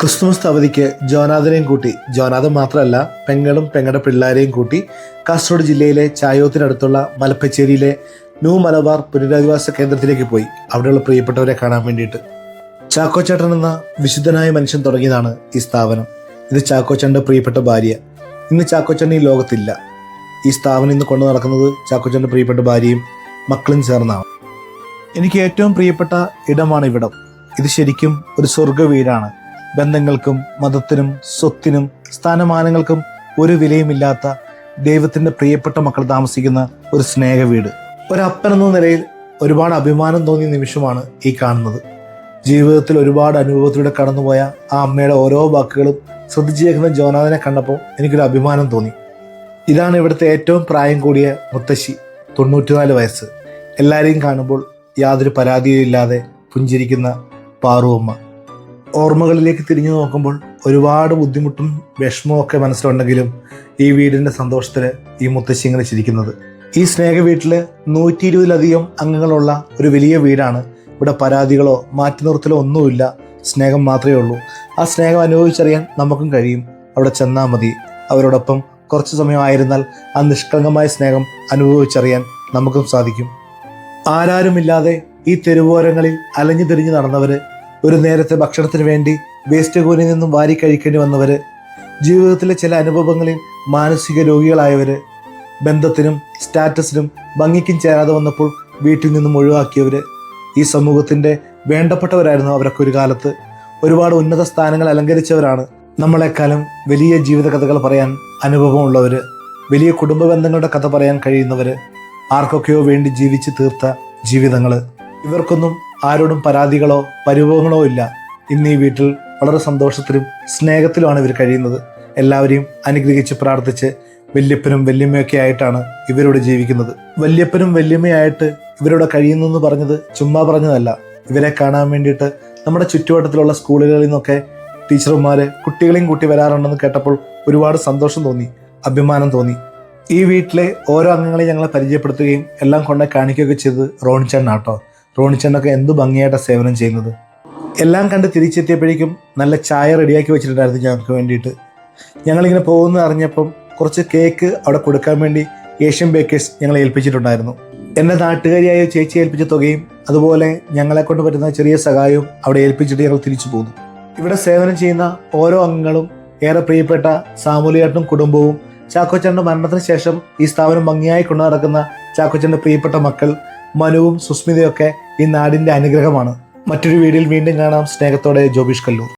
Christmas അവധിക്ക് ജോനാഥനെയും കൂട്ടി Jonathan മാത്രമല്ല പെങ്ങളും പെങ്ങളുടെ പിള്ളേരെയും കൂട്ടി കാസർഗോഡ് ജില്ലയിലെ ചായോത്തിനടുത്തുള്ള മലപ്പച്ചേരിയിലെ ന്യൂ മലബാർ പുനരധിവാസ കേന്ദ്രത്തിലേക്ക് പോയി. അവിടെയുള്ള പ്രിയപ്പെട്ടവരെ കാണാൻ വേണ്ടിയിട്ട്. ചാക്കോച്ചേട്ടൻ എന്ന വിശുദ്ധനായ മനുഷ്യൻ തുടങ്ങിയതാണ് ഈ സ്ഥാപനം. ഇത് ചാക്കോച്ചന്റെ പ്രിയപ്പെട്ട ഭാര്യ. ഇന്ന് ചാക്കോച്ചൻ ഈ ലോകത്തില്ല. ഈ സ്ഥാപനം ഇന്ന് കൊണ്ടു നടക്കുന്നത് ചാക്കോച്ചന്റെ പ്രിയപ്പെട്ട ഭാര്യയും മക്കളും ചേർന്നാണ്. എനിക്ക് ഏറ്റവും പ്രിയപ്പെട്ട ഇടമാണ് ഇവിടം. ഇത് ശരിക്കും ഒരു സ്വർഗ വീടാണ്. ബന്ധങ്ങൾക്കും മതത്തിനും സ്വത്തിനും സ്ഥാനമാനങ്ങൾക്കും ഒരു വിലയുമില്ലാത്ത ദൈവത്തിന്റെ പ്രിയപ്പെട്ട മക്കൾ താമസിക്കുന്ന ഒരു സ്നേഹ വീട് ഒരപ്പൻ എന്ന നിലയിൽ ഒരുപാട് അഭിമാനം തോന്നിയ നിമിഷമാണ് ഈ കാണുന്നത്. ജീവിതത്തിൽ ഒരുപാട് അനുഭവത്തിലൂടെ കടന്നുപോയ ആ അമ്മയുടെ ഓരോ വാക്കുകളും ശ്രദ്ധിച്ചു കേൾക്കുന്ന ജോനാഥനെ കണ്ടപ്പോൾ എനിക്കൊരു അഭിമാനം തോന്നി. ഇതാണ് ഇവിടുത്തെ ഏറ്റവും പ്രായം കൂടിയ മുത്തശ്ശി തൊണ്ണൂറ്റിനാല് വയസ്സ്. എല്ലാവരെയും കാണുമ്പോൾ യാതൊരു പരാതിയും ഇല്ലാതെ പുഞ്ചിരിക്കുന്ന പാറുവമ്മ. ഓർമ്മകളിലേക്ക് തിരിഞ്ഞു നോക്കുമ്പോൾ ഒരുപാട് ബുദ്ധിമുട്ടും വിഷമവും ഒക്കെ മനസ്സിലുണ്ടെങ്കിലും ഈ വീടിന്റെ സന്തോഷത്തിൽ ഈ മുത്തശ്ശി ഇങ്ങനെ ചിരിക്കുന്നത്. ഈ സ്നേഹ വീട്ടിൽ നൂറ്റി ഇരുപതിലധികം അംഗങ്ങളുള്ള ഒരു വലിയ വീടാണ്. ഇവിടെ പരാതികളോ മാറ്റി നിർത്തലോ ഒന്നുമില്ല. സ്നേഹം മാത്രമേ ഉള്ളൂ. ആ സ്നേഹം അനുഭവിച്ചറിയാൻ നമുക്കും കഴിയും. അവിടെ ചെന്നാൽ മതി. അവരോടൊപ്പം കുറച്ച് സമയമായിരുന്നാൽ ആ നിഷ്കളങ്കമായ സ്നേഹം അനുഭവിച്ചറിയാൻ നമുക്കും സാധിക്കും. ആരാരുമില്ലാതെ ഈ തെരുവോരങ്ങളിൽ അലഞ്ഞു തിരിഞ്ഞു നടന്നവര് ഒരു നേരത്തെ ഭക്ഷണത്തിന് വേണ്ടി വേസ്റ്റ് കൂനിൽ നിന്നും വാരി കഴിക്കേണ്ടി വന്നവര് ജീവിതത്തിലെ ചില അനുഭവങ്ങളിൽ മാനസിക രോഗികളായവര് ബന്ധത്തിനും സ്റ്റാറ്റസിനും ഭംഗിക്കും ചേരാതെ വന്നപ്പോൾ വീട്ടിൽ നിന്നും ഒഴിവാക്കിയവര് ഈ സമൂഹത്തിന്റെ വേണ്ടപ്പെട്ടവരായിരുന്നു അവരൊക്കെ ഒരു കാലത്ത്. ഒരുപാട് ഉന്നത സ്ഥാനങ്ങൾ അലങ്കരിച്ചവരാണ് നമ്മളെക്കാളും വലിയ ജീവിത കഥകൾ പറയാൻ അനുഭവമുള്ളവർ വലിയ കുടുംബ ബന്ധങ്ങളുടെ കഥ പറയാൻ കഴിയുന്നവർ ആർക്കൊക്കെയോ വേണ്ടി ജീവിച്ച് തീർത്ത ജീവിതങ്ങൾ ഇവർക്കൊന്നും ആരോടും പരാതികളോ പരിഭവങ്ങളോ ഇല്ല. ഇന്ന് ഈ വീട്ടിൽ വളരെ സന്തോഷത്തിലും സ്നേഹത്തിലുമാണ് ഇവർ കഴിയുന്നത്. എല്ലാവരെയും അനുഗ്രഹിച്ച് പ്രാർത്ഥിച്ച് വല്യപ്പനും വല്യമ്മയൊക്കെ ആയിട്ടാണ് ഇവരോട് ജീവിക്കുന്നത്. വല്യപ്പനും വല്യമ്മയായിട്ട് ഇവരോട് കഴിയുന്നു എന്ന് പറഞ്ഞത് ചുമ്മാ പറഞ്ഞതല്ല. ഇവരെ കാണാൻ വേണ്ടിയിട്ട് നമ്മുടെ ചുറ്റുവട്ടത്തിലുള്ള സ്കൂളുകളിൽ നിന്നൊക്കെ ടീച്ചർമാർ കുട്ടികളെയും കൂട്ടി വരാറുണ്ടെന്ന് കേട്ടപ്പോൾ ഒരുപാട് സന്തോഷം തോന്നി അഭിമാനം തോന്നി. ഈ വീട്ടിലെ ഓരോ അംഗങ്ങളെയും ഞങ്ങളെ പരിചയപ്പെടുത്തുകയും എല്ലാം കൊണ്ടേ കാണിക്കുകയൊക്കെ ചെയ്തത് റോണിച്ചേട്ടനാട്ടോ. റോണിച്ചേട്ടനൊക്കെ എന്ത് ഭംഗിയായിട്ടാണ് സേവനം ചെയ്യുന്നത്? എല്ലാം കണ്ട് തിരിച്ചെത്തിയപ്പോഴേക്കും നല്ല ചായ റെഡിയാക്കി വെച്ചിട്ടുണ്ടായിരുന്നു ഞങ്ങൾക്ക് വേണ്ടിയിട്ട്. ഞങ്ങളിങ്ങനെ പോകുന്നത് അറിഞ്ഞപ്പം കുറച്ച് കേക്ക് അവിടെ കൊടുക്കാൻ വേണ്ടി ഏഷ്യൻ ബേക്കേഴ്സ് ഞങ്ങളെ ഏൽപ്പിച്ചിട്ടുണ്ടായിരുന്നു. എന്റെ നാട്ടുകാരിയായ ചേച്ചി ഏൽപ്പിച്ച തുകയും അതുപോലെ ഞങ്ങളെ കൊണ്ട് പറ്റുന്ന ചെറിയ സഹായവും അവിടെ ഏൽപ്പിച്ചിട്ട് ഞങ്ങൾ തിരിച്ചു പോന്നു. ഇവിടെ സേവനം ചെയ്യുന്ന ഓരോ അംഗങ്ങളും ഏറെ പ്രിയപ്പെട്ട സാമൂലിയേട്ടനും കുടുംബവും ചാക്കോച്ചന്റെ മരണത്തിന് ശേഷം ഈ സ്ഥാപനം ഭംഗിയായി കൊണ്ടു നടക്കുന്ന ചാക്കോച്ചന്റെ പ്രിയപ്പെട്ട മക്കൾ മനുവും സുസ്മിതയൊക്കെ ഈ നാടിന്റെ അനുഗ്രഹമാണ്. മറ്റൊരു വീഡിയോയിൽ വീണ്ടും കാണാം. സ്നേഹത്തോടെ ജോബിഷ് കല്ലൂർ.